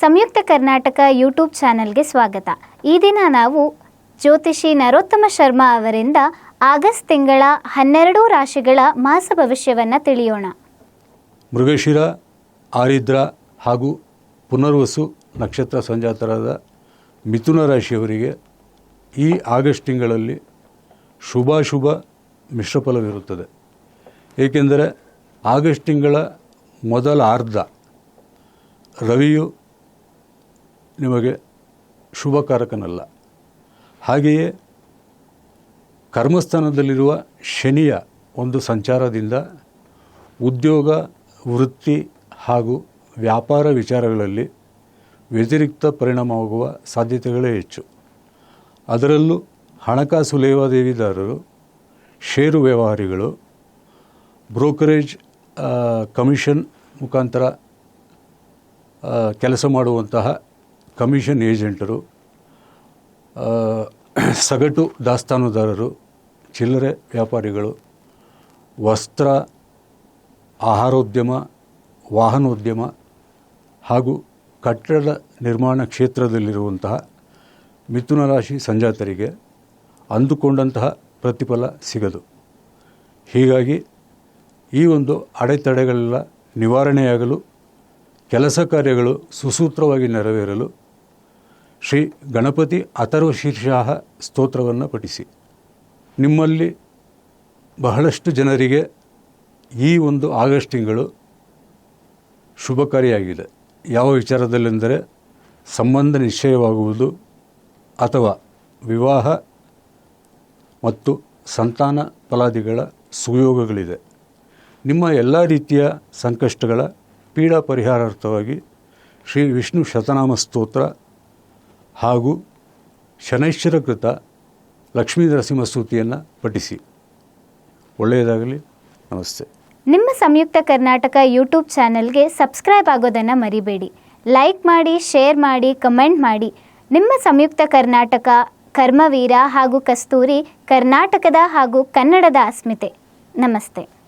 ಸಂಯುಕ್ತ Karnataka YouTube ಚಾನೆಲ್ಗೆ ಸ್ವಾಗತ. ಈ ದಿನ ನಾವು ಜ್ಯೋತಿಷಿ ನರೋತ್ತಮ ಶರ್ಮಾ ಅವರಿಂದ ಆಗಸ್ಟ್ ತಿಂಗಳ ಹನ್ನೆರಡು ರಾಶಿಗಳ ಮಾಸ ಭವಿಷ್ಯವನ್ನು ತಿಳಿಯೋಣ. ಮೃಗಶಿರ, ಆರಿದ್ರ ಹಾಗೂ ಪುನರ್ವಸು ನಕ್ಷತ್ರ ಸಂಜಾತರಾದ ಮಿಥುನ ರಾಶಿಯವರಿಗೆ ಈ ಆಗಸ್ಟ್ ತಿಂಗಳಲ್ಲಿ ಶುಭಾಶುಭ ಮಿಶ್ರಫಲವಿರುತ್ತದೆ ಏಕೆಂದರೆ ಆಗಸ್ಟ್ ತಿಂಗಳ ಮೊದಲ ಅರ್ಧ ರವಿಯು ನಿಮಗೆ ಶುಭಕಾರಕನಲ್ಲ. ಹಾಗೆಯೇ ಕರ್ಮಸ್ಥಾನದಲ್ಲಿರುವ ಶನಿಯ ಒಂದು ಸಂಚಾರದಿಂದ ಉದ್ಯೋಗ, ವೃತ್ತಿ ಹಾಗೂ ವ್ಯಾಪಾರ ವಿಚಾರಗಳಲ್ಲಿ ವ್ಯತಿರಿಕ್ತ ಪರಿಣಾಮವಾಗುವ ಸಾಧ್ಯತೆಗಳೇ ಹೆಚ್ಚು. ಅದರಲ್ಲೂ ಹಣಕಾಸು ಲೇವಾದೇವಿದಾರರು, ಷೇರು ವ್ಯವಹಾರಿಗಳು, ಬ್ರೋಕರೇಜ್ ಕಮಿಷನ್ ಮುಖಾಂತರ ಕೆಲಸ ಮಾಡುವಂತಹ ಕಮಿಷನ್ ಏಜೆಂಟರು ಸಗಟು ದಾಸ್ತಾನುದಾರರು, ಚಿಲ್ಲರೆ ವ್ಯಾಪಾರಿಗಳು, ವಸ್ತ್ರ, ಆಹಾರೋದ್ಯಮ, ವಾಹನೋದ್ಯಮ ಹಾಗೂ ಕಟ್ಟಡ ನಿರ್ಮಾಣ ಕ್ಷೇತ್ರದಲ್ಲಿರುವಂತಹ ಮಿಥುನ ರಾಶಿ ಸಂಜಾತರಿಗೆ ಅಂದುಕೊಂಡಂತಹ ಪ್ರತಿಫಲ ಸಿಗದು. ಹೀಗಾಗಿ ಈ ಒಂದು ಅಡೆತಡೆಗಳೆಲ್ಲ ನಿವಾರಣೆಯಾಗಲು ಕೆಲಸ ಕಾರ್ಯಗಳು ಸುಸೂತ್ರವಾಗಿ ನೆರವೇರಲು ಶ್ರೀ ಗಣಪತಿ ಅಥರ್ವ ಶೀರ್ಷಾಹ ಸ್ತೋತ್ರವನ್ನು ಪಠಿಸಿ. ನಿಮ್ಮಲ್ಲಿ ಬಹಳಷ್ಟು ಜನರಿಗೆ ಈ ಒಂದು ಆಗಸ್ಟ್ ತಿಂಗಳು ಶುಭಕಾರಿಯಾಗಿದೆ ಯಾವ ವಿಚಾರದಲ್ಲೆಂದರೆ ಸಂಬಂಧ ನಿಶ್ಚಯವಾಗುವುದು ಅಥವಾ ವಿವಾಹ ಮತ್ತು ಸಂತಾನ ಫಲಾದಿಗಳ ಸುಯೋಗಗಳಿದೆ. ನಿಮ್ಮ ಎಲ್ಲ ರೀತಿಯ ಸಂಕಷ್ಟಗಳ ಪೀಡಾ ಪರಿಹಾರಾರ್ಥವಾಗಿ ಶ್ರೀ ವಿಷ್ಣು ಶತನಾಮ ಸ್ತೋತ್ರ ಹಾಗೂ ಶನೈಶ್ವರ ಕೃತ ಲಕ್ಷ್ಮೀ ನರಸಿಂಹ ಸ್ತುತಿಯನ್ನು ಪಠಿಸಿ. ಒಳ್ಳೆಯದಾಗಲಿ. ನಮಸ್ತೆ. ನಿಮ್ಮ ಸಂಯುಕ್ತ ಕರ್ನಾಟಕ ಯೂಟ್ಯೂಬ್ ಚಾನೆಲ್ಗೆ ಸಬ್ಸ್ಕ್ರೈಬ್ ಆಗೋದನ್ನು ಮರಿಬೇಡಿ. ಲೈಕ್ ಮಾಡಿ, ಶೇರ್ ಮಾಡಿ, ಕಮೆಂಟ್ ಮಾಡಿ. ನಿಮ್ಮ ಸಂಯುಕ್ತ ಕರ್ನಾಟಕ, ಕರ್ಮವೀರ ಹಾಗೂ ಕಸ್ತೂರಿ ಕರ್ನಾಟಕದ ಹಾಗೂ ಕನ್ನಡದ ಅಸ್ಮಿತೆ. ನಮಸ್ತೆ.